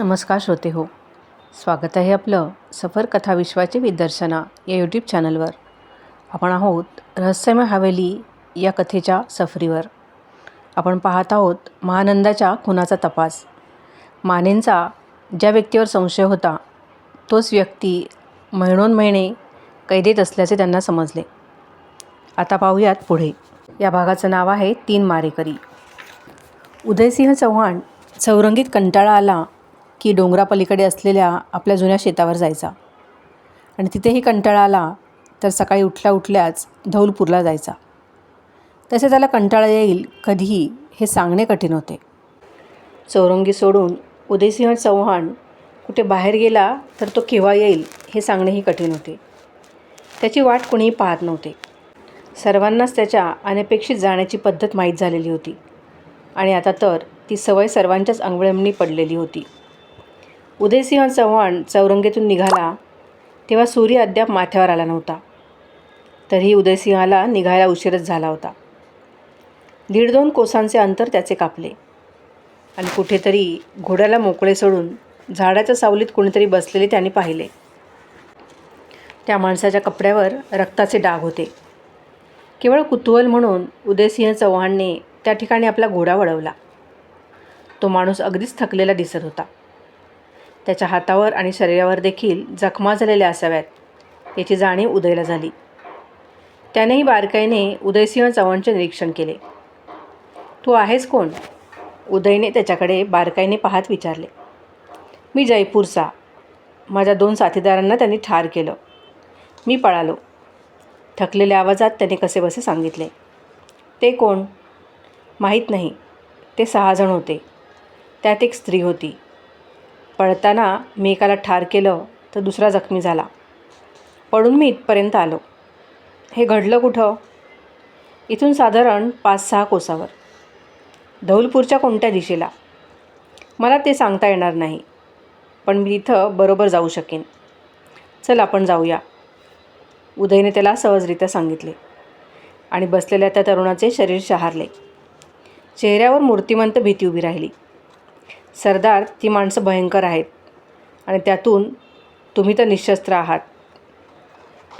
नमस्कार श्रोते हो. स्वागत आहे आपलं सफर कथा विश्वाचे विदर्शना या यूट्यूब चॅनलवर आपण आहोत रहस्यमय हवेली या कथेच्या सफरीवर. आपण पाहत आहोत महानंदाच्या खुनाचा तपास. मानेंचा ज्या व्यक्तीवर संशय होता तोच व्यक्ती महिनोन महिने कैदेत असल्याचे त्यांना समजले. आता पाहूयात पुढे. या भागाचं नाव आहे तीन मारेकरी. उदयसिंह चव्हाण चौरंगीत कंटाळा आला की डोंगरापलीकडे असलेल्या आपल्या जुन्या शेतावर जायचा. आणि तिथेही कंटाळा आला तर सकाळी उठल्या उठल्याच धौलपूरला जायचा. तसे त्याला कंटाळा येईल कधीही हे सांगणे कठीण होते. चौरंगी सोडून उदयसिंह चव्हाण कुठे बाहेर गेला तर तो केव्हा येईल हे सांगणेही कठीण होते. त्याची वाट कोणीही पाहत नव्हते. सर्वांनाच त्याच्या अनपेक्षित जाण्याची पद्धत माहीत झालेली होती. आणि आता तर ती सवय सर्वांच्याच अंगवळमणी पडलेली होती. उदयसिंह चव्हाण चौरंगेतून निघाला तेव्हा सूर्य अद्याप माथ्यावर आला नव्हता. तरीही उदयसिंहाला निघायला उशीरच झाला होता. दीड दोन कोसांचे अंतर त्याचे कापले. आणि कुठेतरी घोड्याला मोकळे सोडून झाडाच्या सावलीत कोणीतरी बसलेले त्याने पाहिले. त्या माणसाच्या कपड्यावर रक्ताचे डाग होते. केवळ कुतूहल म्हणून उदयसिंह चव्हाणने त्या ठिकाणी आपला घोडा वळवला. तो माणूस अगदीच थकलेला दिसत होता. त्याच्या हातावर आणि शरीरावर देखील जखमा झालेल्या असाव्यात. याची जाणीव उदयला झाली. त्यानेही बारकाईने उदयसिंह चव्हाणचे निरीक्षण केले. तू आहेस कोण? उदयने त्याच्याकडे बारकाईने पाहत विचारले. मी जयपूरचा. माझ्या दोन साथीदारांना त्यांनी ठार केलं. मी पळालो. थकलेल्या आवाजात त्याने कसे बसे सांगितले. ते कोण? माहीत नाही. ते सहाजण होते. त्यात एक स्त्री होती. पळताना मी एकाला ठार केलं तर दुसरा जखमी झाला. पडून मी इथपर्यंत आलो. हे घडलं कुठं? इथून साधारण पाच सहा कोसावर. धौलपूरच्या कोणत्या दिशेला? मला ते सांगता येणार नाही पण मी इथं बरोबर जाऊ शकेन. चल आपण जाऊया. उदयने त्याला सहजरित्या सांगितले आणि बसलेल्या त्या तरुणाचे शरीर शहारले. चेहऱ्यावर मूर्तिमंत भीती उभी राहिली. सरदार ती माणसं भयंकर आहेत. आणि त्यातून तुम्ही तर निशस्त्र आहात.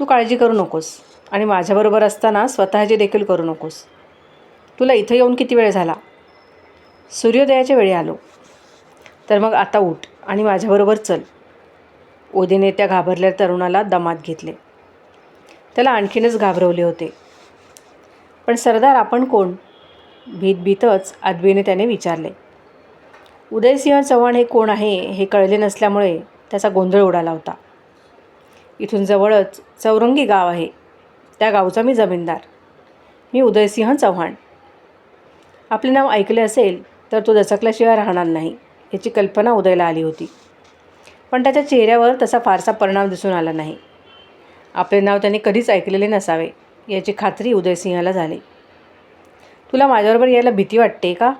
तू काळजी करू नकोस. आणि माझ्याबरोबर असताना स्वतःची देखील करू नकोस. तुला इथं येऊन किती वेळ झाला? सूर्योदयाच्या वेळी आलो. तर मग आता उठ आणि माझ्याबरोबर चल. उदीने त्या घाबरलेल्या तरुणाला दमात घेतले. त्याला आणखीनच घाबरवले होते. पण सरदार आपण कोण? भीत भीतच आदबीने त्याने विचारले. उदयसिंह चव्हाण हे कोण आहे हे कळले नसल्यामुळे त्याचा गोंधळ उडाला होता. इथून जवळच चौरंगी गाव आहे. त्या गावचा मी जमीनदार. मी उदयसिंह चव्हाण. आपले नाव ऐकले असेल तर तो दचकल्याशिवाय राहणार नाही याची कल्पना उदयला आली होती. पण त्याच्या चेहऱ्यावर तसा फारसा परिणाम दिसून आला नाही. आपले नाव त्याने कधीच ऐकलेले नसावे याची खात्री उदयसिंहाला झाली. तुला माझ्याबरोबर यायला भीती वाटते का?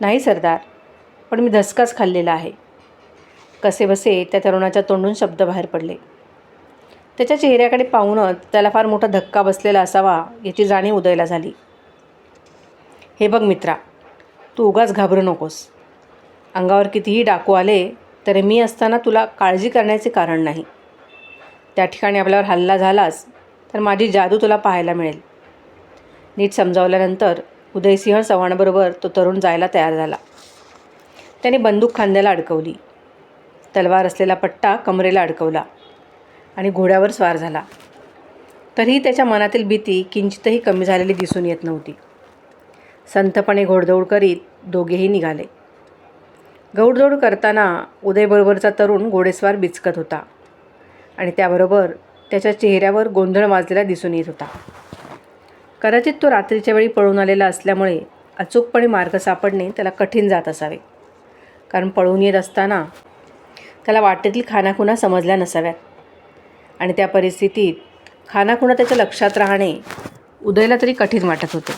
नाही सरदार. पण मी धसकाच खाल्लेला आहे. कसेबसे त्या तरुणाच्या तोंडून शब्द बाहेर पडले. त्याच्या चेहऱ्याकडे पाहूनच त्याला फार मोठा धक्का बसलेला असावा याची जाणीव उदयला झाली. हे बघ मित्रा तू उगाच घाबरू नकोस. अंगावर कितीही डाकू आले तरी मी असताना तुला काळजी करण्याचे कारण नाही. त्या ठिकाणी आपल्यावर हल्ला झालास तर माझी जादू तुला पाहायला मिळेल. नीट समजावल्यानंतर उदयसिंह चव्हाणबरोबर तो तरुण जायला तयार झाला. त्याने बंदूक खांद्याला अडकवली. तलवार असलेला पट्टा कमरेला अडकवला आणि घोड्यावर स्वार झाला. तरीही त्याच्या मनातील भीती किंचितही कमी झालेली दिसून येत नव्हती. संथपणे घोडदौड करीत दोघेही निघाले. गौडदौड करताना उदयबरोबरचा तरुण घोडेस्वार बिचकत होता आणि त्याबरोबर त्याच्या चेहऱ्यावर गोंधळ वाजलेला दिसून येत होता. कदाचित तो रात्रीच्या वेळी पळून आलेला असल्यामुळे अचूकपणे मार्ग सापडणे त्याला कठीण जात असावे. कारण पळून येत असताना त्याला वाटेतील खानाखुणा समजल्या नसाव्यात. आणि त्या परिस्थितीत खानाखुणा त्याच्या लक्षात राहणे उदयला तरी कठीण वाटत होते.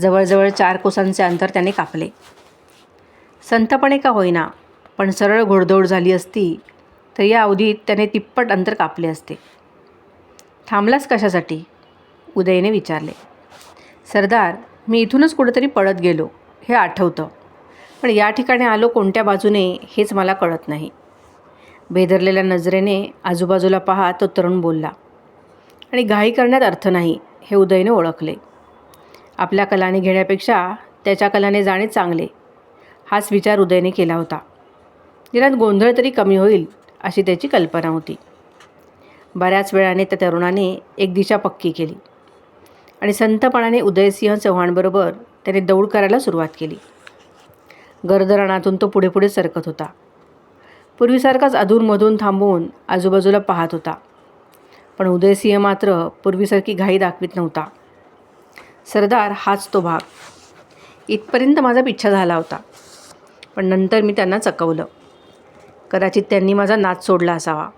जवळजवळ चार कोसांचे अंतर त्याने कापले. संथपणे का होईना पण सरळ घोडदौड झाली असती तर या अवधीत त्याने तिप्पट अंतर कापले असते. थांबलास कशासाठी? उदयने विचारले. सरदार मी इथूनच कुठेतरी पळत गेलो हे आठवतं. पण या ठिकाणी आलो कोणत्या बाजूने हेच मला कळत नाही. बेदरलेल्या नजरेने आजूबाजूला पाहा तो तरुण बोलला आणि घाई करण्यात अर्थ नाही हे उदयने ओळखले. आपल्या कलाने घेण्यापेक्षा त्याच्या कलाने जाणे चांगले हाच विचार उदयने केला होता. निरात गोंधळ तरी कमी होईल अशी त्याची कल्पना होती. बऱ्याच वेळाने त्या तरुणाने एक दिशा पक्की केली आणि संतपणाने उदयसिंह चव्हाणबरोबर त्याने दौड करायला सुरुवात केली. गर्दरणातून तो पुढे पुढे सरकत होता. पूर्वीसारखाच अधूनमधून थांबवून आजूबाजूला पाहत होता. पण उदयसिंह मात्र पूर्वीसारखी घाई दाखवित नव्हता. सरदार हाच तो भाग. इथपर्यंत माझा पिच्छा झाला होता. पण नंतर मी त्यांना चकवलं. कदाचित त्यांनी माझा नाच सोडला असावा.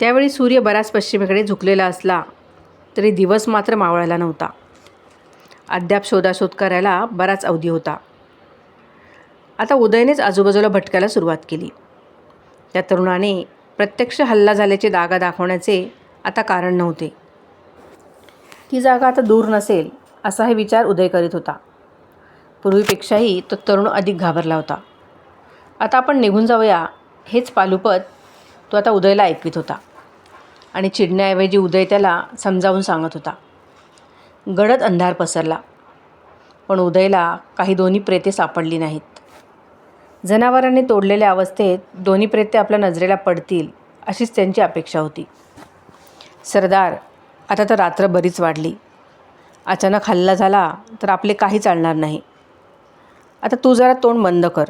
त्यावेळी सूर्य बराच पश्चिमेकडे झुकलेला असला तरी दिवस मात्र मावळायला नव्हता. अद्याप शोधाशोध करायला बराच अवधी होता. आता उदयनेच आजूबाजूला भटकायला सुरुवात केली. त्या तरुणाने प्रत्यक्ष हल्ला झाल्याचे दागा दाखवण्याचे आता कारण नव्हते. ती जागा आता दूर नसेल असा हे विचार उदय करीत होता. पूर्वीपेक्षाही तो तरुण अधिक घाबरला होता. आता आपण निघून जाऊया हेच पालुपत तो आता उदयला ऐकवित होता आणि चिडण्याऐवजी उदय त्याला समजावून सांगत होता. गडद अंधार पसरला पण उदयला काही दोन्ही प्रेते सापडली नाहीत. जनावरांनी तोडलेल्या अवस्थेत दोन्ही प्रेते आपल्या नजरेला पडतील अशीच त्यांची अपेक्षा होती. सरदार आता तर रात्र बरीच वाढली. अचानक हल्ला झाला तर आपले काही चालणार नाही. आता तू जरा तोंड बंद कर.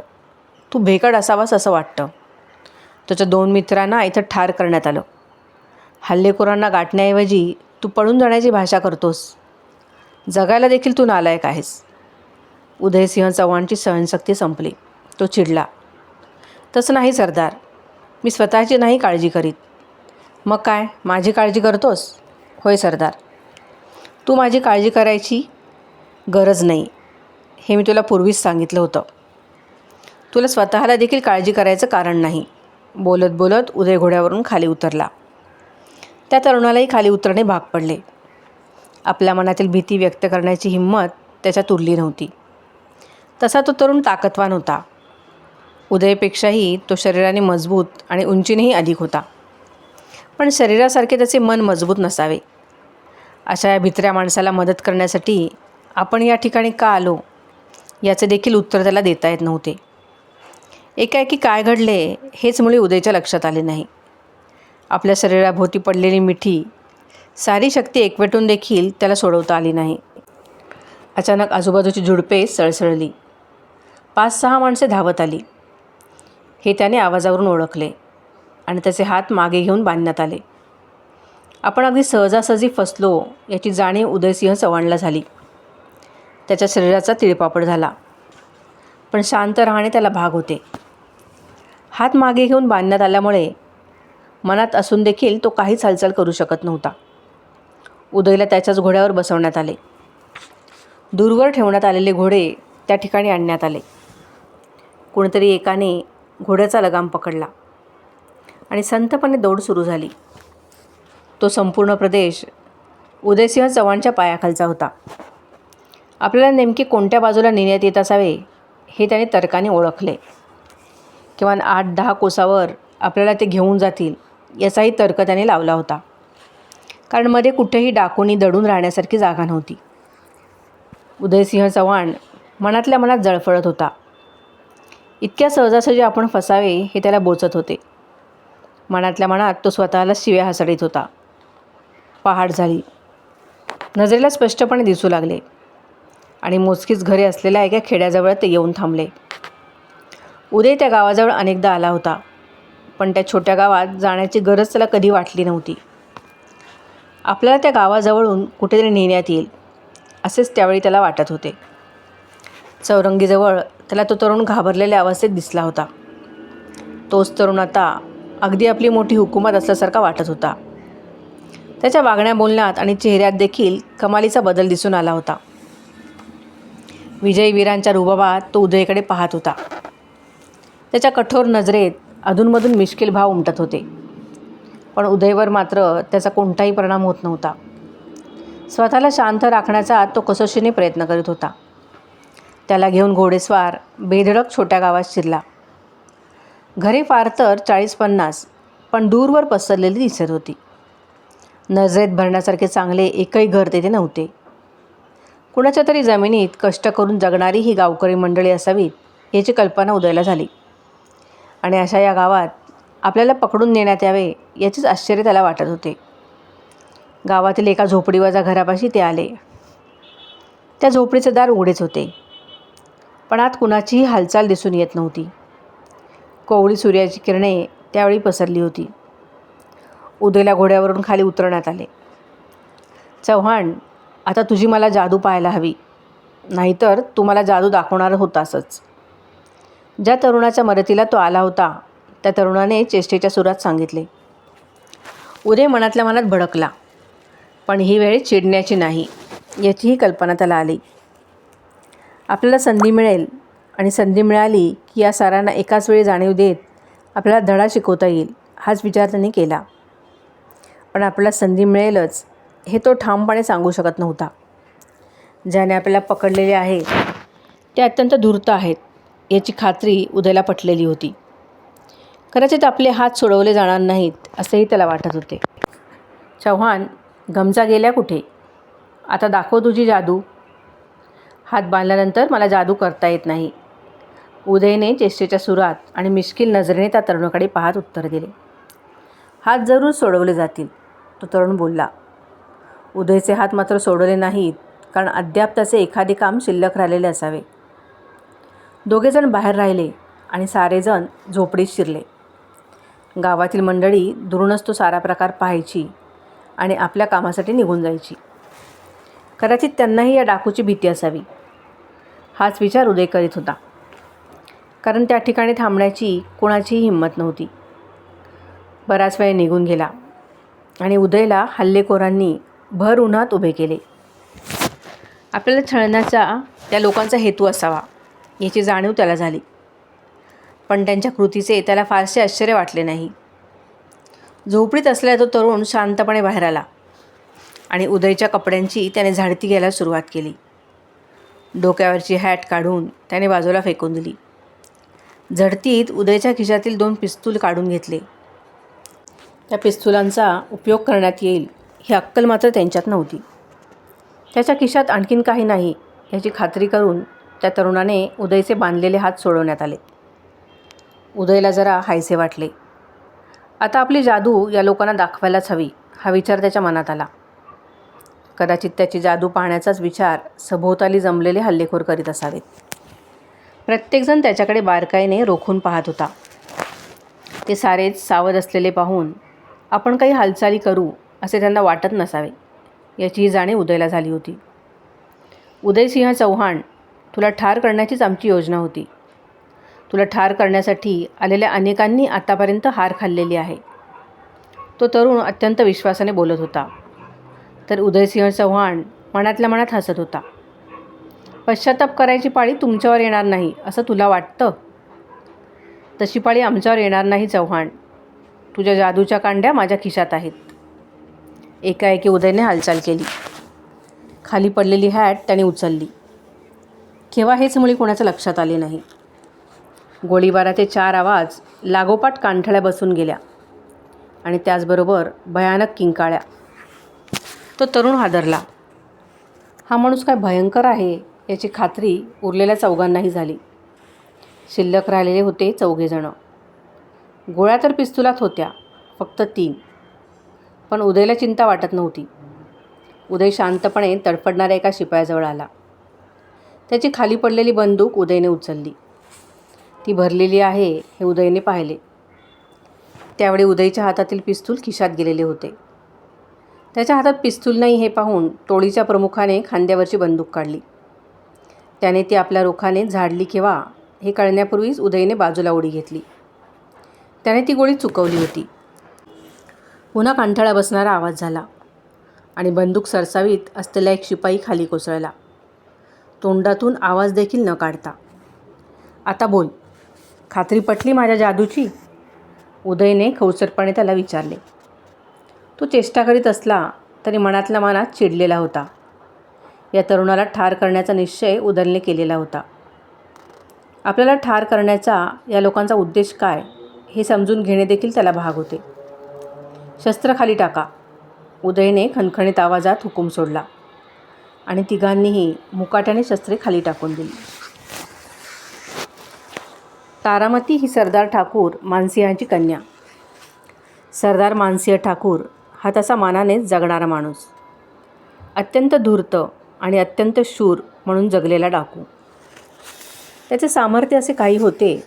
तू भेकड असावास असं वाटतं. तुझ्या दोन मित्रांना इथं ठार करण्यात आलं. हल्लेखोरांना गाठण्याऐवजी तू पळून जाण्याची भाषा करतोस. जगायला देखील तू नालायक आहेस. उदयसिंह चव्हाणची सहनशक्ती संपली. तो चिडला. तसं नाही सरदार. मी स्वतःची नाही काळजी करीत. मग काय? माझी काळजी करतोस? होय सरदार. तू माझी काळजी करायची गरज नाही. हे मी तुला पूर्वीच सांगितलं होतं. तुला स्वतःला देखील काळजी करायचं कारण नाही. बोलत बोलत उदय घोड्यावरून खाली उतरला. त्या तरुणालाही खाली उतरणे भाग पडले. आपल्या मनातील भीती व्यक्त करण्याची हिंमत त्याच्यात उरली नव्हती. तसा तो तरुण ताकदवान होता. उदयपेक्षाही तो शरीराने मजबूत आणि उंचीनेही अधिक होता. पण शरीरासारखे त्याचे मन मजबूत नसावे. अशा या भित्र्या माणसाला मदत करण्यासाठी आपण या ठिकाणी का आलो याचे देखील उत्तर त्याला देता येत नव्हते. एकाएकी काय घडले हेच मुळे उदयच्या लक्षात आले नाही. आपल्या शरीराभोवती पडलेली मिठी सारी शक्ती एकवटून देखील त्याला सोडवता आली नाही. अचानक आजूबाजूची झुडपे सळसळली. पाच सहा माणसे धावत आली. हे त्याने आवाजावरून ओळखले आणि त्याचे हात मागे घेऊन बांधण्यात आले. आपण अगदी सहजासहजी फसलो याची जाणीव उदयसिंह चव्हाणला झाली. त्याच्या शरीराचा तिळपापड झाला. पण शांत राहणे त्याला भाग होते. हात मागे घेऊन बांधण्यात आल्यामुळे मनात असून देखील तो काहीच हालचाल करू शकत नव्हता. उदयला त्याच्याच घोड्यावर बसवण्यात आले. दूरवर ठेवण्यात आलेले घोडे त्या ठिकाणी आणण्यात आले. कोणीतरी एकाने घोड्याचा लगाम पकडला आणि संतपणे दौड सुरू झाली. तो संपूर्ण प्रदेश उदयसिंह चव्हाणच्या पायाखालचा होता. आपल्याला नेमके कोणत्या बाजूला नेण्यात येत असावे हे त्याने तर्काने ओळखले. किमान आठ दहा कोसावर आपल्याला ते घेऊन जातील याचाही तर्क त्याने लावला होता. कारण मध्ये कुठेही डाकूनी दडून राहण्यासारखी जागा नव्हती. उदयसिंह चव्हाण मनातल्या मनात जळफळत होता. इतक्या सहजासहजी आपण फसावे हे त्याला बोचत होते. मनातल्या मनात तो स्वतःला शिव्या हसडीत होता. पहाट झाली. नजरेला स्पष्टपणे दिसू लागले. आणि मोजकीच घरे असलेल्या एका खेड्याजवळ ते येऊन थांबले. उदय त्या गावाजवळ अनेकदा आला होता. पण त्या छोट्या गावात जाण्याची गरज त्याला कधी वाटली नव्हती. आपल्याला त्या गावाजवळून कुठेतरी नेण्यात येईल असेच त्यावेळी त्याला वाटत होते. चौरंगीजवळ त्याला तो तरुण घाबरलेल्या अवस्थेत दिसला होता. तोच तरुण आता अगदी आपली मोठी हुकूमत असल्यासारखा वाटत होता. त्याच्या वागण्या बोलण्यात आणि चेहऱ्यात देखील कमालीचा बदल दिसून आला होता. विजयवीरांच्या रुबाबात तो उदयकडे पाहत होता. त्याच्या कठोर नजरेत अधूनमधून मिश्किल भाव उमटत होते. पण उदयवर मात्र त्याचा कोणताही परिणाम होत नव्हता. स्वतःला शांत राखण्याचा तो कसोशीने प्रयत्न करीत होता. त्याला घेऊन घोडेस्वार बेधडक छोट्या गावात शिरला. घरे फार तर चाळीस पन्नास पण दूरवर पसरलेली दिसत होती. नजरेत भरण्यासारखे चांगले एकही घर तेथे नव्हते. कुणाच्या तरी जमिनीत कष्ट करून जगणारी ही गावकरी मंडळी असावीत याची कल्पना उदयाला झाली. आणि अशा या गावात आपल्याला पकडून नेण्यात यावे याचेच आश्चर्य त्याला वाटत होते. गावातील एका झोपडीवाजा घरापाशी ते आले. त्या झोपडीचे दार उघडेच होते. पण आत कुणाचीही हालचाल दिसून येत नव्हती. कोवळी सूर्याची किरणे त्यावेळी पसरली होती. उदयला घोड्यावरून खाली उतरण्यात आले. चव्हाण आता तुझी मला जादू पाहायला हवी. नाहीतर तू मला जादू दाखवणार होतासच. ज्या तरुणाच्या मदतीला तो आला होता त्या तरुणाने चेष्टेच्या सुरात सांगितले. उदय मनातल्या मनात भडकला पण ही वेळ चिडण्याची नाही याचीही कल्पना त्याला आली. आपल्याला संधी मिळेल आणि संधी मिळाली की या सारांना एकाच वेळी जाणीव देत आपल्याला धडा शिकवता येईल हाच विचार त्यांनी केला. पण आपल्याला संधी मिळेलच हे तो ठामपणे सांगू शकत नव्हता. ज्याने आपल्याला पकडलेले आहे ते अत्यंत धूर्त आहेत याची खात्री उदयला पटलेली होती. कदाचित आपले हात सोडवले जाणार नाहीत असेही त्याला वाटत होते. चव्हाण गमजा गेल्या कुठे? आता दाखव तुझी जादू. हात बांधल्यानंतर मला जादू करता येत नाही. उदयने चेष्टेच्या सुरात आणि मिश्किल नजरेने त्या तरुणाकडे पाहत उत्तर दिले. हात जरूर सोडवले जातील तो तरुण बोलला. उदयचे हात मात्र सोडवले नाहीत कारण अद्याप त्याचे एखादे काम शिल्लक राहिलेले असावे. दोघेजण बाहेर राहिले आणि सारेजण झोपडीत शिरले. गावातील मंडळी दुरूनच तो सारा प्रकार पाहायची आणि आपल्या कामासाठी निघून जायची. कदाचित त्यांनाही या डाकूची भीती असावी. हाच विचार उदय करीत होता. कारण त्या ठिकाणी थांबण्याची कोणाचीही हिंमत नव्हती. बराच वेळ निघून गेला आणि उदयला हल्लेखोरांनी भर उन्हात उभे केले. आपल्याला छळण्याचा त्या लोकांचा हेतू असावा याची जाणीव त्याला झाली. पण त्यांच्या कृतीचे त्याला फारसे आश्चर्य वाटले नाही. झोपडीत असलेला तो तरुण शांतपणे बाहेर आला आणि उदयच्या कपड्यांची त्याने झाडती घ्यायला सुरुवात केली. डोक्यावरची हॅट काढून त्याने बाजूला फेकून दिली. झडतीत उदयच्या खिशातील दोन पिस्तूल काढून घेतले. त्या पिस्तुलांचा उपयोग करण्यात येईल ही अक्कल मात्र त्यांच्यात नव्हती. त्याच्या खिशात आणखीन काही नाही याची खात्री करून त्या तरुणाने उदयचे बांधलेले हात सोडवण्यात आले. उदयला जरा हायसे वाटले. आता आपली जादू या लोकांना दाखवायलाच हवी हा विचार त्याच्या मनात आला. कदाचित त्याची जादू पाहण्याचाच विचार सभोवताली जमलेले हल्लेखोर करीत असावेत. प्रत्येकजण त्याच्याकडे बारकाईने रोखून पाहत होता. ते सारेच सावध असलेले पाहून आपण काही हालचाली करू असे त्यांना वाटत नसावे याचीही जाणीव उदयला झाली होती. उदयसिंह चव्हाण तुला ठार करण्याचीच आमची योजना होती. तुला ठार करण्यासाठी आलेल्या अनेकांनी आतापर्यंत हार खाल्लेली आहे तो तरुण अत्यंत विश्वासाने बोलत होता. तर उदयसिंह चव्हाण मनातल्या मनात हसत होता. पश्चाताप करायची पाळी तुमच्यावर येणार नाही असं तुला वाटतं? तशी पाळी आमच्यावर येणार नाही चव्हाण. तुझ्या जादूच्या कांड्या माझ्या खिशात आहेत. एकाएकी उदयने हालचाल केली. खाली पडलेली हॅट त्याने उचलली. केव्हा हेच मुळी कोणाच्या लक्षात आले नाही? गोळीबाराचे चार आवाज लागोपाठ कांठळ्या बसून गेल्या आणि त्याचबरोबर भयानक किंकाळ्या. तो तरुण हादरला. हा माणूस काय भयंकर आहे याची खात्री उरलेल्या चौघांनाही झाली. शिल्लक राहिलेले होते चौघेजणं. गोळ्या तर पिस्तुलात होत्या फक्त तीन. पण उदयला चिंता वाटत नव्हती. उदय शांतपणे तडफडणाऱ्या एका शिपायाजवळ आला. त्याची खाली पडलेली बंदूक उदयने उचलली. ती भरलेली आहे हे उदयने पाहिले. त्यावेळी उदयच्या हातातील पिस्तूल खिशात गेलेले होते. त्याच्या हातात पिस्तूल नाही हे पाहून टोळीच्या प्रमुखाने खांद्यावरची बंदूक काढली. त्याने ती आपल्या रोखाने झाडली किंवा हे कळण्यापूर्वीच उदयने बाजूला उडी घेतली. त्याने ती गोळी चुकवली होती. पुन्हा कांठाळा बसणारा आवाज झाला आणि बंदूक सरसावीत असलेला एक शिपाई खाली कोसळला. तोंडातून आवाज देखील न काढता आता बोल खात्री पटली माझ्या जादूची? उदयने खवसरपणे त्याला विचारले. तो चेष्टा करीत असला तरी मनातल्या मनात चिडलेला होता. या तरुणाला ठार करण्याचा निश्चय उदयने केलेला होता. आपल्याला ठार करण्याचा या लोकांचा उद्देश काय हे समजून घेणे देखील त्याला भाग होते. शस्त्र खाली टाका. उदयने खणखणीत आवाजात हुकूम सोडला आणि तिघांनीही मुकाट्याने शस्त्रे खाली टाकून दिली. तारामती ही सरदार ठाकूर मानसिंहाची कन्या. सरदार मानसिंह ठाकूर हा तसा मानानेच जगणारा माणूस. अत्यंत धूर्त आणि अत्यंत शूर म्हणून जगलेला डाकू. त्याचे सामर्थ्य असे काही होते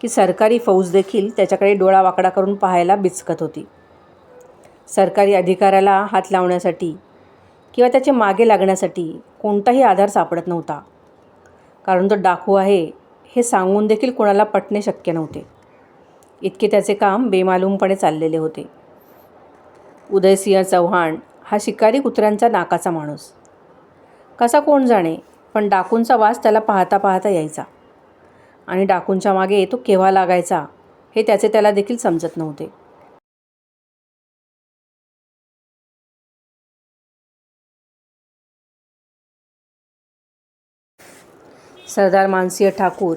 की सरकारी फौज देखील त्याच्याकडे डोळा वाकडा करून पाहायला बिचकत होती. सरकारी अधिकाऱ्याला हात लावण्यासाठी किंवा त्याचे मागे लागण्यासाठी कोणताही आधार सापडत नव्हता. कारण तो डाकू आहे हे सांगून देखील कोणाला पटणे शक्य नव्हते. इतके त्याचे काम बेमालूमपणे चाललेले होते. उदयसिंह चव्हाण हा शिकारी कुत्र्यांचा नाकाचा माणूस. कसा कोण जाणे पण डाकूंचा वास त्याला पाहता पाहता यायचा. आणि डाकूंच्या मागे तो केव्हा लागायचा हे त्याचे त्याला देखील समजत नव्हते. सरदार मानसिंह ठाकूर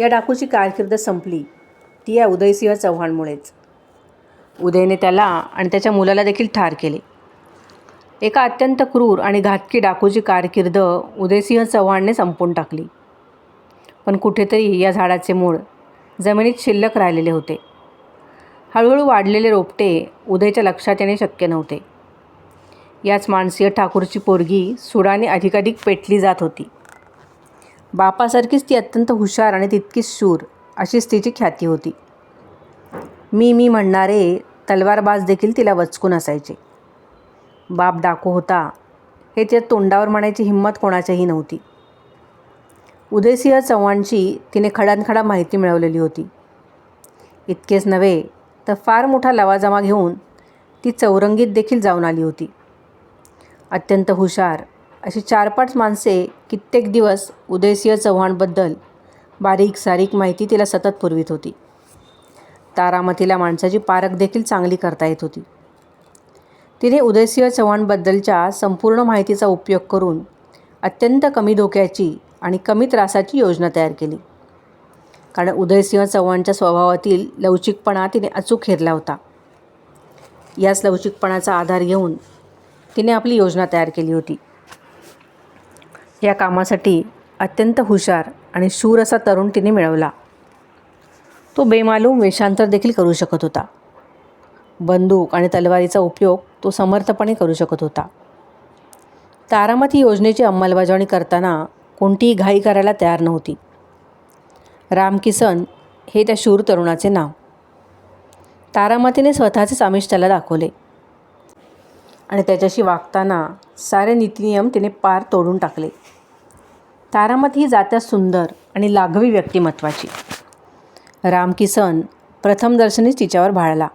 या डाकूची कारकीर्द संपली ती या उदयसिंह चव्हाणमुळेच. उदयने त्याला आणि त्याच्या मुलाला देखील ठार केले. एका अत्यंत क्रूर आणि घातकी डाकूची कारकीर्द उदयसिंह चव्हाणने संपून टाकली. पण कुठेतरी या झाडाचे मूळ जमिनीत शिल्लक राहिलेले होते. हळूहळू वाढलेले रोपटे उदयच्या लक्षात येणे शक्य नव्हते. याच मानसिंह ठाकूरची पोरगी सुडाने अधिकाधिक पेटली जात होती. बापासारखीच ती अत्यंत हुशार आणि तितकीच शूर अशीच तिची ख्याती होती. मी मी म्हणणारे तलवारबाज देखील तिला वचकून असायचे. बाप डाकू होता. हे तिच्या तोंडावर म्हणायची हिंमत कोणाच्याही नव्हती. उदयसिंह चव्हाणची तिने खडानखडा माहिती मिळवलेली होती. इतकेच नव्हे तर फार मोठा लवाजमा घेऊन ती चौरंगीत देखील जाऊन आली होती. अत्यंत हुशार अशी चार पाच माणसे कित्येक दिवस उदयसिंह चव्हाणबद्दल बारीक सारीक माहिती तिला सतत पुरवीत होती. तारामतीला माणसाची पारख देखील चांगली करता येत होती. तिने उदयसिंह चव्हाणबद्दलच्या संपूर्ण माहितीचा उपयोग करून अत्यंत कमी धोक्याची आणि कमी त्रासाची योजना तयार केली. कारण उदयसिंह चव्हाणच्या स्वभावातील लवचिकपणा तिने अचूक हेरला होता. याच लवचिकपणाचा आधार घेऊन तिने आपली योजना तयार केली होती. या कामासाठी अत्यंत हुशार आणि शूर असा तरुण तिने मिळवला. तो बेमालूम वेषांतर देखील करू शकत होता. बंदूक आणि तलवारीचा उपयोग तो समर्थपणे करू शकत होता. तारामती योजनेची अंमलबजावणी करताना कोणतीही घाई करायला तयार नव्हती. रामकिसन हे त्या शूर तरुणाचे नाव. तारामतीने स्वतःचेच आमिष त्याला दाखवले. आणि त्याच्याशी वागताना सारे नीतिनियम तिने पार तोडून टाकले. तारामती ही जात्या सुंदर आणि लाघवी व्यक्तिमत्वाची. रामकिसन प्रथमदर्शनीच तिच्यावर भाळला.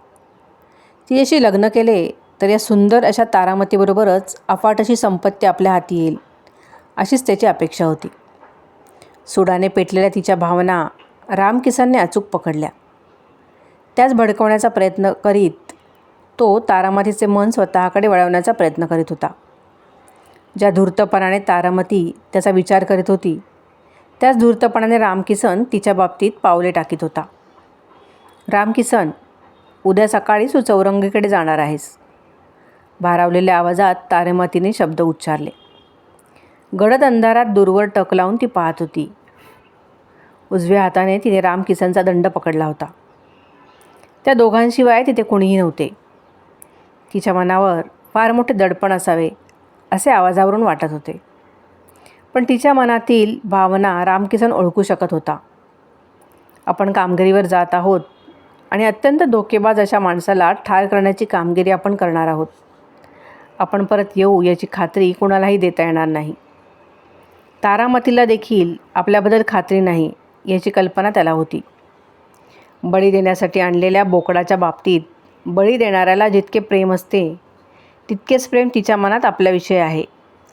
तिच्याशी लग्न केले तर या सुंदर अशा तारामतीबरोबरच अफाट अशी संपत्ती आपल्या हाती येईल अशीच त्याची अपेक्षा होती. सुडाने पेटलेल्या तिच्या भावना रामकिसनने अचूक पकडल्या. त्याच भडकवण्याचा प्रयत्न करीत तो तारामतीचे मन स्वतःकडे वळवण्याचा प्रयत्न करीत होता. ज्या धूर्तपणाने तारामती त्याचा विचार करीत होती त्याच धूर्तपणाने रामकिसन तिच्या बाबतीत पावले टाकीत होता. रामकिसन उद्या सकाळीच तू चौरंगीकडे जाणार आहेस. भारावलेल्या आवाजात तारेमतीने शब्द उच्चारले. गडद अंधारात दूरवर टक लावून ती पाहत होती. उजव्या हाताने तिने रामकिसनचा दंड पकडला होता. त्या दोघांशिवाय तिथे कोणीही नव्हते. तिच्या मनावर फार मोठे दडपण असावे असे आवाजावरून वाटत होते. पण तिच्या मनातील भावना रामकिसन ओळखू शकत होता. आपण कामगिरीवर जात आहोत आणि अत्यंत धोकेबाज अशा माणसाला ठार करण्याची कामगिरी आपण करणार आहोत. आपण परत येऊ याची खात्री कोणालाही देता येणार नाही. तारामतीला देखील आपल्याबद्दल खात्री नाही याची कल्पना त्याला होती. बळी देण्यासाठी आणलेल्या बोकडाच्या बाबतीत बळी देणाऱ्याला जितके प्रेम असते तितकेच प्रेम तिच्या मनात आपल्याविषयी आहे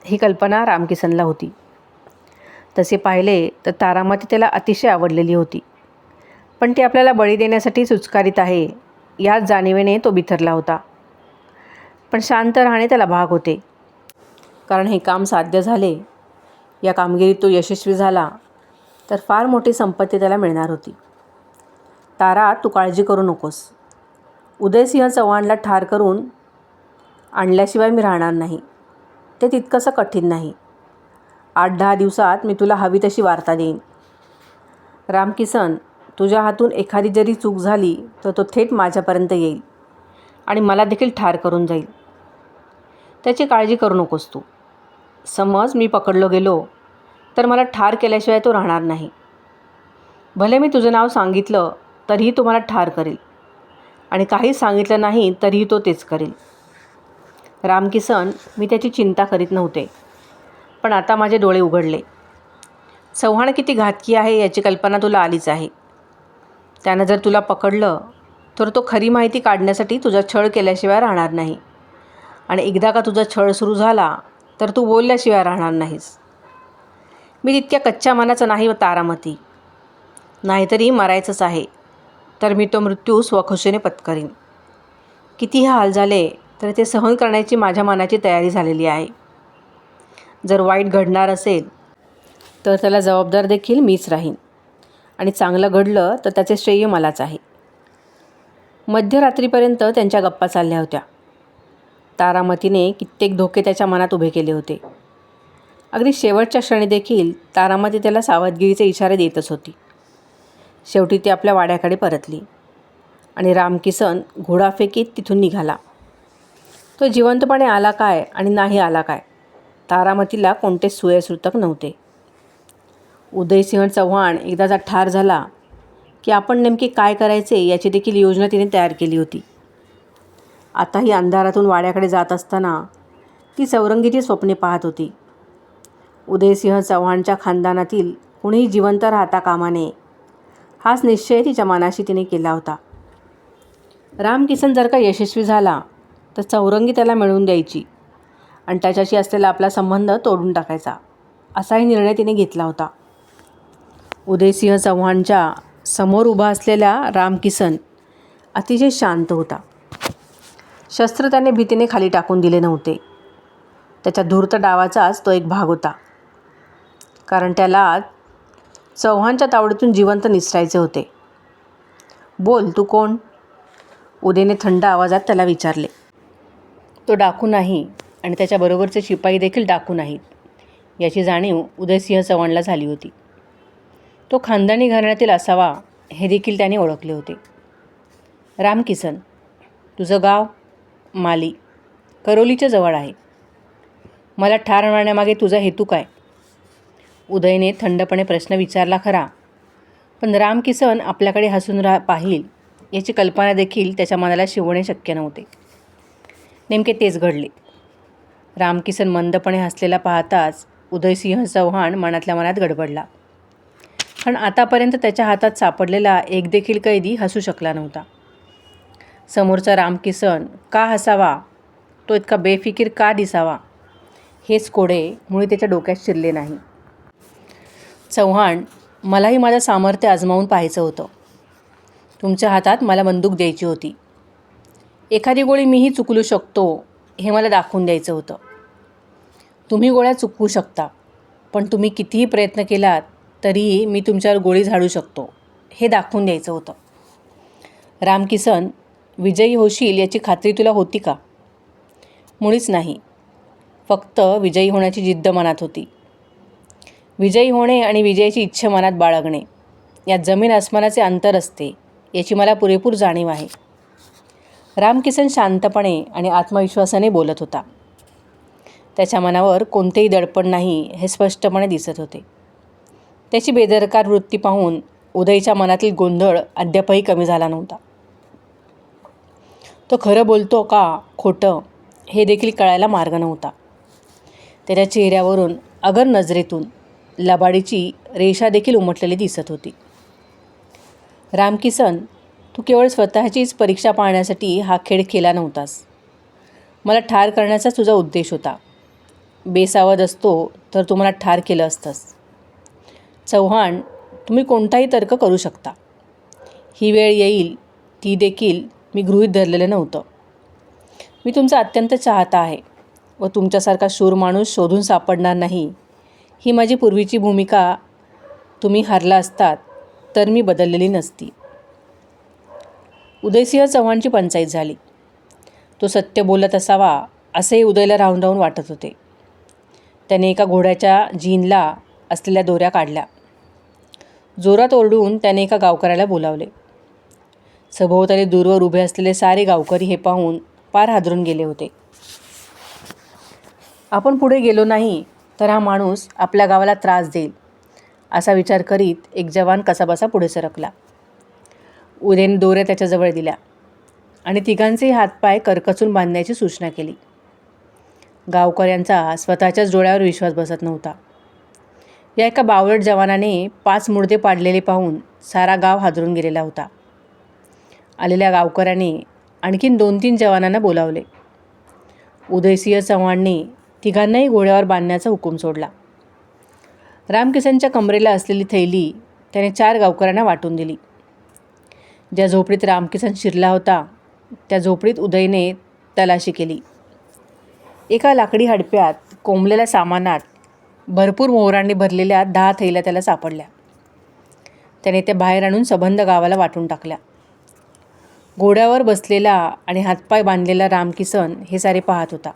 ही कल्पना रामकिसनला होती. तसे पाहिले तर तारामती त्याला अतिशय आवडलेली होती. पण ती आपल्याला बळी देण्यासाठी सुचकारित आहे याच जाणीवेने तो बिथरला होता. पण शांत राहणे त्याला भाग होते. कारण हे काम साध्य झाले या कामगिरीत तो यशस्वी झाला तर फार मोठी संपत्ती त्याला मिळणार होती. तारा तू काळजी करू नकोस. उदयसिंह चव्हाणला ठार करून आणल्याशिवाय मी राहणार नाही. ते तितकंसं कठीण नाही. आठ दहा दिवसात मी तुला हवी तशी वार्ता देईन. रामकिसन तुझ्या हातून एखादी जरी चूक झाली तर तो थेट माझ्यापर्यंत येईल आणि मला देखील ठार करून जाईल. त्याची काळजी करू नकोस तू. समज मी पकडलो गेलो तर मला ठार केल्याशिवाय तो राहणार नाही. भले मी तुझं नाव सांगितलं तरीही तो मला ठार करेल. आणि काहीच सांगितलं नाही तरीही तो तेच करेल. रामकिसन मी त्याची चिंता करीत नव्हते. पण आता माझे डोळे उघडले. चव्हाण किती घातकी आहे याची कल्पना तुला आलीच आहे. त्यानं जर तुला पकडलं तर तो खरी माहिती काढण्यासाठी तुझा छळ केल्याशिवाय राहणार नाही. आणि एकदा का तुझा छळ सुरू झाला तर तू बोलल्याशिवाय राहणार नाहीस. मी तितक्या कच्च्या मनाचं नाही व तारामती. नाहीतरी मरायचंच आहे तर मी तो मृत्यू स्वखुशीने पत्करीन. कितीही हाल झाले तर ते सहन करण्याची माझ्या मनाची तयारी झालेली आहे. जर वाईट घडणार असेल तर त्याला जबाबदार देखील मीच राहीन. आणि चांगलं घडलं तर त्याचे श्रेय मलाच आहे. मध्यरात्रीपर्यंत त्यांच्या गप्पा चालल्या होत्या. तारामतीने कित्येक धोके त्याच्या मनात उभे केले होते. अगदी शेवटच्या क्षणी देखील तारामती त्याला सावधगिरीचे इशारे देतच होती. शेवटी ती आपल्या वाड्याकडे परतली आणि रामकिसन घोडाफेकीत तिथून निघाला. तो जिवंतपणे आला काय आणि नाही आला काय? तारामतीला कोणतेच सुयसृतक नव्हते. उदयसिंह चव्हाण एकदाचा ठार झाला की आपण नेमके काय करायचे याची देखील योजना तिने तयार केली होती. आता ही अंधारातून वाड्याकडे जात असताना ती चौरंगीची स्वप्ने पाहत होती. उदयसिंह चव्हाणच्या खानदानातील कुणीही जिवंत राहता कामा नये हाच निश्चय तिच्या मनाशी तिने केला होता. रामकिसन जर का यशस्वी झाला तर चौरंगी त्याला मिळवून द्यायची. आणि त्याच्याशी असलेला आपला संबंध तोडून टाकायचा. असाही निर्णय तिने घेतला होता. उदयसिंह चव्हाणच्या समोर उभा असलेला रामकिसन अतिशय शांत होता. शस्त्र त्याने भीतीने खाली टाकून दिले नव्हते. त्याच्या धूर्त डावाचाच तो एक भाग होता. कारण त्याला चव्हाणच्या तावडीतून जिवंत निसरायचे होते. बोल तू कोण? उदयने थंड आवाजात त्याला विचारले. तो डाकू नाही. आणि त्याच्याबरोबरचे शिपाई देखील डाकू नाहीत. याची जाणीव उदयसिंह चव्हाणला झाली होती. तो खानदानी घराण्यातील असावा हे देखील त्याने ओळखले होते. रामकिसन तुझं गाव माली करोलीच्या जवळ आहे. मला ठार मारण्यामागे तुझा हेतू काय? उदयने थंडपणे प्रश्न विचारला खरा. पण रामकिसन आपल्याकडे हसून रा पाहिल याची कल्पना देखील त्याच्या मनाला शिवणे शक्य नव्हते. नेमके तेच घडले. रामकिसन मंदपणे हसलेला पाहताच उदयसिंह चव्हाण मनातल्या मनात गडबडला. पण आतापर्यंत त्याच्या हातात सापडलेला एक देखील कैदी हसू शकला नव्हता. समोरचा रामकिसन का हसावा? तो इतका बेफिकीर का दिसावा? हेच कोडे मुळे त्याच्या डोक्यात शिरले नाही. चव्हाण मलाही माझं सामर्थ्य आजमावून पाहायचं होतं. तुमच्या हातात मला बंदूक द्यायची होती. एखादी गोळी मीही चुकलू शकतो हे मला दाखवून द्यायचं होतं. तुम्ही गोळ्या चुकवू शकता पण तुम्ही कितीही प्रयत्न केलात तरीही मी तुमच्यावर गोळी झाडू शकतो हे दाखवून द्यायचं होतं. रामकिसन विजयी होशील याची खात्री तुला होती का? मुळीच नाही. फक्त विजयी होण्याची जिद्द मनात होती. विजयी होणे आणि विजयाची इच्छा मनात बाळगणे यात जमीन आसमानाचे अंतर असते याची मला पुरेपूर जाणीव आहे. रामकिसन शांतपणे आणि आत्मविश्वासाने बोलत होता. त्याच्या मनावर कोणतेही दडपण नाही हे स्पष्टपणे दिसत होते. त्याची बेदरकार वृत्ती पाहून उदयच्या मनातील गोंधळ अद्यापही कमी झाला नव्हता. तो खरं बोलतो का खोटं हे देखील कळायला मार्ग नव्हता. त्याच्या चेहऱ्यावरून अगर नजरेतून लबाडीची रेषा देखील उमटलेली दिसत होती. रामकिसन तू केवळ स्वतःचीच परीक्षा पाहण्यासाठी हा खेळ केला नव्हतास. मला ठार करण्याचा तुझा उद्देश होता. बेसावध असतो तर तुम्हाला ठार केलं असतंच. चव्हाण तुम्ही कोणताही तर्क करू शकता. ही वेळ येईल ती देखील मी गृहीत धरलेलं नव्हतं. मी तुमचा अत्यंत चाहता आहे व तुमच्यासारखा शूर माणूस शोधून सापडणार नाही. ही माझी पूर्वीची भूमिका. तुम्ही हरला असतात तर मी बदललेली नसती. उदयसिंह चव्हाणची पंचायत झाली. तो सत्य बोलत असावा असेही उदयला राहून राहून वाटत होते. त्याने एका घोड्याच्या जीनला असलेल्या दोऱ्या काढल्या. जोरात ओरडून त्याने एका गावकऱ्याला बोलावले. सभोवताली दूरवर उभे असलेले सारे गावकरी हे पाहून पार हादरून गेले होते. आपण पुढे गेलो नाही तर हा माणूस आपल्या गावाला त्रास देईल असा विचार करीत एक जवान कसाबसा पुढे सरकला. उदयन दोऱ्या त्याच्याजवळ दिल्या आणि तिघांचे हातपाय करकचून बांधण्याची सूचना केली. गावकऱ्यांचा स्वतःच्याच डोळ्यावर विश्वास बसत नव्हता. या एका बावळट जवानाने पाच मुडदे पाडलेले पाहून सारा गाव हादरून गेलेला होता. आलेल्या गावकऱ्याने आणखीन दोन तीन जवानांना बोलावले. उदयसिंह चव्हाणने तिघांनाही घोड्यावर बांधण्याचा हुकूम सोडला. रामकिसनच्या कमरेला असलेली थैली त्याने चार गावकऱ्यांना वाटून दिली. ज्या झोपडीत रामकिसन शिरला होता त्या झोपडीत उदयने तलाशी केली. एका लाकडी हडप्यात कोंबलेल्या सामानात भरपूर मोहरांनी भरलेल्या दहा थैल्या त्याला सापडल्या. त्याने त्या बाहेर आणून सबंध गावाला वाटून टाकल्या. घोड्यावर बसलेला आणि हातपाय बांधलेला रामकिसन हे सारे पाहत होता.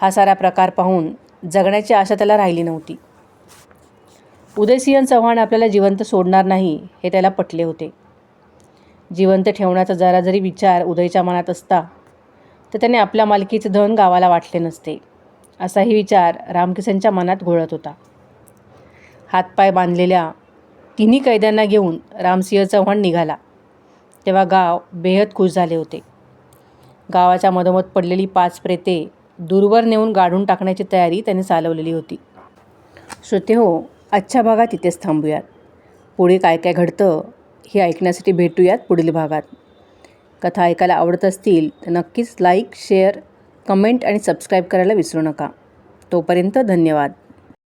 हा सारा प्रकार पाहून जगण्याची आशा त्याला राहिली नव्हती. उदयसिंह चव्हाण आपल्याला जिवंत सोडणार नाही हे त्याला पटले होते. जिवंत ठेवण्याचा जरा जरी विचार उदयच्या मनात असता तर त्याने आपल्या मालकीचे धन गावाला वाटले नसते. असाही विचार रामकिसनच्या मनात घोळत होता. हातपाय बांधलेल्या तिन्ही कैद्यांना घेऊन रामसिंह चव्हाण निघाला. तेव्हा गाव बेहद खुश झाले होते. गावाच्या मधोमध पडलेली पाच प्रेते दूरवर नेऊन गाडून टाकण्याची तयारी त्यांनी चालवलेली होती. श्रोते हो आजच्या भागात इथेच थांबूयात. पुढे काय काय घडतं हे ऐकण्यासाठी भेटूयात पुढील भागात. कथा ऐकायला आवडत असतील तर नक्कीच लाईक शेअर कमेंट आणि सबस्क्राईब करायला विसरू नका. तोपर्यंत धन्यवाद.